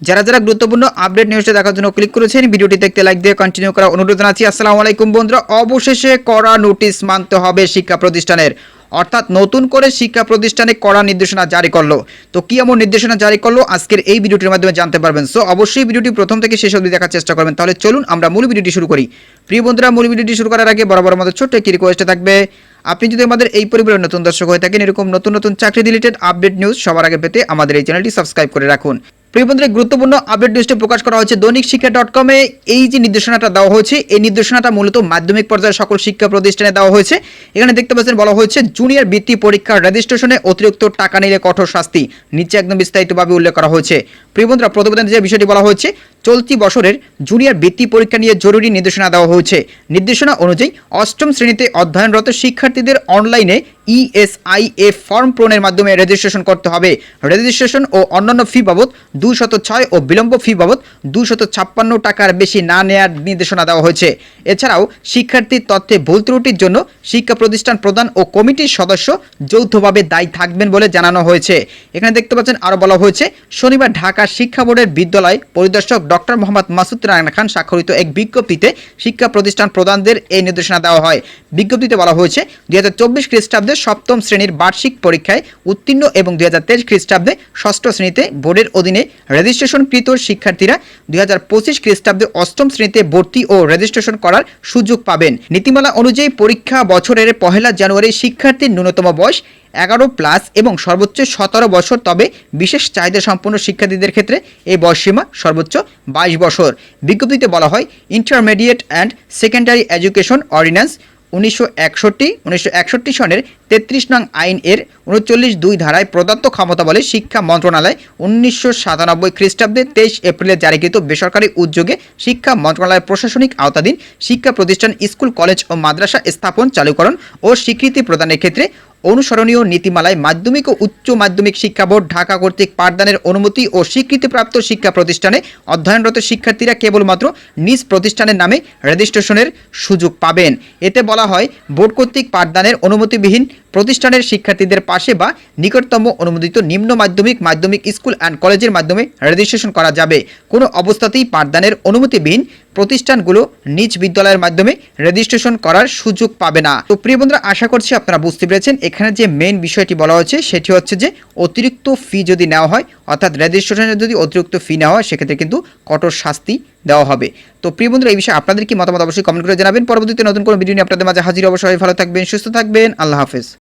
যারা যারা গুরুত্বপূর্ণ আপডেট নিউজটা দেখার জন্য ক্লিক করেছেন, ভিডিওটি দেখতে লাইক দিয়ে কন্টিনিউ করা অনুরোধ জানাচ্ছি। আসসালামু আলাইকুম বন্ধুরা, অবশেষে কড়া নোটিশ মানতে হবে শিক্ষা প্রতিষ্ঠানের। অর্থাৎ নতুন করে শিক্ষা প্রতিষ্ঠানে কড়া নির্দেশনা জারি করল। তো কি এমন নির্দেশনা জারি করল? আজকের এই ভিডিওটির মাধ্যমে জানতে পারবেন। সো অবশ্যই ভিডিওটি প্রথম থেকে শেষ অবধি দেখার চেষ্টা করবেন। তাহলে চলুন আমরা মূল ভিডিওটি শুরু করি। প্রিয় বন্ধুরা, মূল ভিডিওটি শুরু করার আগে বরাবর আমাদের ছোট্ট একটি রিকোয়েস্ট থাকবে, আপনি যদি আমাদের এই পরিবারের নতুন দর্শক হয়ে থাকেন, এরকম নতুন নতুন চাকরি রিলেটেড আপডেট নিউজ সবার আগে পেতে আমাদের এই চ্যানেলটি সাবস্ক্রাইব করে রাখুন। প্রিয় বন্ধুরা গুরুত্বপূর্ণ আপডেট নিউজটি প্রকাশ করা হয়েছে। দৈনিক শিক্ষা ডট কমে এই যে নির্দেশনাটা দেওয়া হয়েছে, এই নির্দেশনাটা মূলত মাধ্যমিক পর্যায়ের সকল শিক্ষা প্রতিষ্ঠানে দেওয়া হয়েছে। এখানে দেখতে পাচ্ছেন, বলা হয়েছে জুনিয়র বৃত্তি পরীক্ষার রেজিস্ট্রেশনে অতিরিক্ত টাকা নিলে কঠোর শাস্তি। নিচে একদম বিস্তারিতভাবে উল্লেখ করা হয়েছে। প্রিয় বন্ধুরা প্রতিবেদনে যে বিষয়টি বলা হয়েছে চলতি বছরের জুনিয়র বৃত্তি পরীক্ষা নিয়ে জরুরি নির্দেশনা দেওয়া হয়েছে। নির্দেশনা অনুযায়ী অষ্টম শ্রেণীতে অধ্যয়নরত শিক্ষার্থীদের অনলাইনে ইএসআইএফ ফর্ম পূরণের মাধ্যমে রেজিস্ট্রেশন করতে হবে। রেজিস্ট্রেশন ও অন্যান্য ফি বাবদ দুশত ছয় ও বিলম্ব ফি বাবদ দুশত ছাপ্পান্ন টাকার বেশি না নেয়ার নির্দেশনা দেওয়া হয়েছে। এছাড়াও শিক্ষার্থীর তথ্যে ভুল ত্রুটির জন্য শিক্ষা প্রতিষ্ঠান প্রধান ও কমিটির সদস্য যৌথভাবে দায়ী থাকবেন বলে জানানো হয়েছে। এখানে দেখতে পাচ্ছেন আরও বলা হয়েছে, শনিবার ঢাকা শিক্ষা বোর্ডের বিদ্যালয় পরিদর্শক ডক্টর মোহাম্মদ মাসুদ রানা খান স্বাক্ষরিত এক বিজ্ঞপ্তিতে শিক্ষা প্রতিষ্ঠান প্রধানদের এই নির্দেশনা দেওয়া হয়। বিজ্ঞপ্তিতে বলা হয়েছে, দুই হাজার চব্বিশ খ্রিস্টাব্দে সপ্তম শ্রেণির বার্ষিক পরীক্ষায় উত্তীর্ণ এবং দুই হাজার তেইশ খ্রিস্টাব্দে ষষ্ঠ শ্রেণীতে বোর্ডের অধীনে রেজিস্ট্রেশনকৃত শিক্ষার্থীরা দুই হাজার পঁচিশ খ্রিস্টাব্দে অষ্টম শ্রেণীতে ভর্তি ও রেজিস্ট্রেশন করার সুযোগ পাবেন। নীতিমালা অনুযায়ী পরীক্ষা বছরের পহেলা জানুয়ারি শিক্ষার্থীর ন্যূনতম বয়স এগারো প্লাস এবং সর্বোচ্চ সতেরো বছর, তবে বিশেষ চাহিদা সম্পন্ন শিক্ষার্থীদের ক্ষেত্রে এই বয়সসীমা সর্বোচ্চ বাইশ বছর। বিজ্ঞপ্তিতে বলা হয় intermediate and secondary education ordinance উনিশশো একষট্টি, উনিশশো সনের তেত্রিশ নং আইন এর উনচল্লিশ দুই ধারায় প্রদত্ত ক্ষমতা বলে শিক্ষা মন্ত্রণালয় উনিশশো সাতানব্বই খ্রিস্টাব্দে তেইশ এপ্রিলে জারিকৃত বেসরকারি উদ্যোগে শিক্ষা মন্ত্রণালয়ের প্রশাসনিক আওতাধীন শিক্ষা প্রতিষ্ঠান, স্কুল, কলেজ ও মাদ্রাসা স্থাপন, চালুকরণ ও স্বীকৃতি প্রদানের ক্ষেত্রে অনুসরণীয় নীতিমালায় মাধ্যমিক ও উচ্চ মাধ্যমিক শিক্ষা বোর্ড ঢাকা কর্তৃক পাঠদানের অনুমতি ও স্বীকৃতিপ্রাপ্ত শিক্ষা প্রতিষ্ঠানে অধ্যয়নরত শিক্ষার্থীরা কেবলমাত্র নিজ প্রতিষ্ঠানের নামে রেজিস্ট্রেশনের সুযোগ পাবেন। এতে বলা হয়, বোর্ড কর্তৃক পাঠদানের অনুমতিবিহীন প্রতিষ্ঠানের শিক্ষার্থীদের পাশে বা নিকটতম অনুমোদিত নিম্ন মাধ্যমিক মাধ্যমিক স্কুল অ্যান্ড কলেজের মাধ্যমে রেজিস্ট্রেশন করা যাবে। কোনো অবস্থাতেই পাঠদানের অনুমতিবিহীন প্রতিষ্ঠানগুলো নিজ বিদ্যালয়ের মাধ্যমে রেজিস্ট্রেশন করার সুযোগ পাবে না। তো প্রিয় বন্ধুরা, আশা করছি আপনারা বুঝতে পেরেছেন। এখানে যে মেন বিষয়টি বলা হয়েছে, সেটি হচ্ছে যে অতিরিক্ত ফি যদি নেওয়া হয়, অর্থাৎ রেজিস্ট্রেশনের যদি অতিরিক্ত ফি নেওয়া হয়, সেক্ষেত্রে কিন্তু কঠোর শাস্তি দেওয়া হবে। তো প্রিয় বন্ধুরা, এই বিষয়ে আপনাদের কি মতামত অবশ্যই কমেন্ট করে জানাবেন। পরবর্তীতে নতুন কোনো ভিডিও নিয়ে আপনাদের মাঝে হাজির অবশ্যই ভালো থাকবেন, সুস্থ থাকবেন। আল্লাহ হাফেজ।